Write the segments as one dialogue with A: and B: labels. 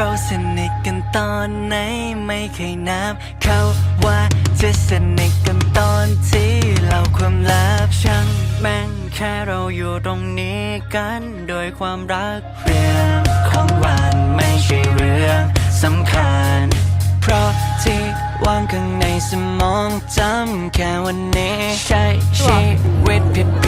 A: เราสนิทกันตอนไหนไม่เคยนับ เขาว่าจะสนิทกันตอนที่เราความลับช่างแม่งแค่เราอยู่ตรงนี้กันโดยความรักเรื่องของวันไม่ใช่เรื่องสำคัญ เพราะที่ว่างข้างในสมองจำแค่วันนี้ใช้ชีวิตผิด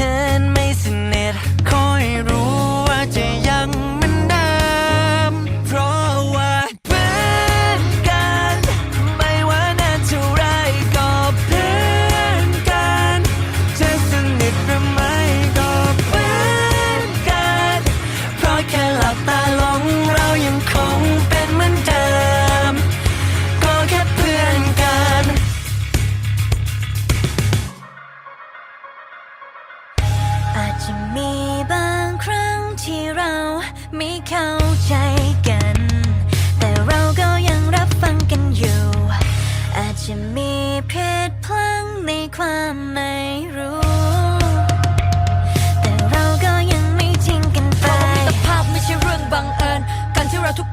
A: เป็นเพื่
B: อน
A: ไม่สนิทคอยรู้ว่าจะยัง จะมีบางค
C: รั้งที่เราไม่เข้า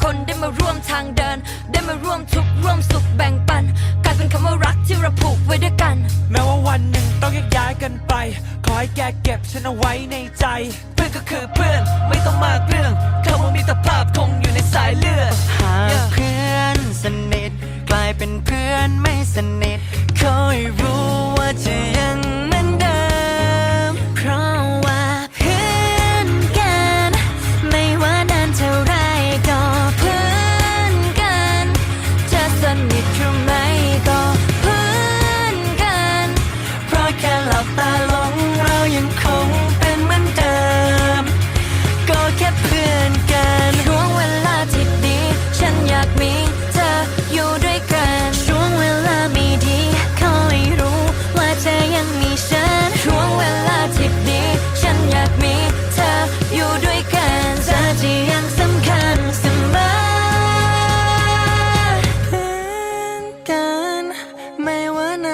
C: คนได้
D: มาร่วมทางเดิน ได้มาร่วมทุกข์ร่วมสุขแบ่งปันกลายเป็นคำว่ารักที่เราผูกไว้ด้วยกัน
B: แม้ว่าวันหนึ่งต้องแยกย้ายกันไป ขอให้แกเก็บฉันเอาไว้ในใจ
A: เพื่อนก็คือเพื่อนไม่ต้องมากเรื่องคำว่ามิตรภาพคงอยู่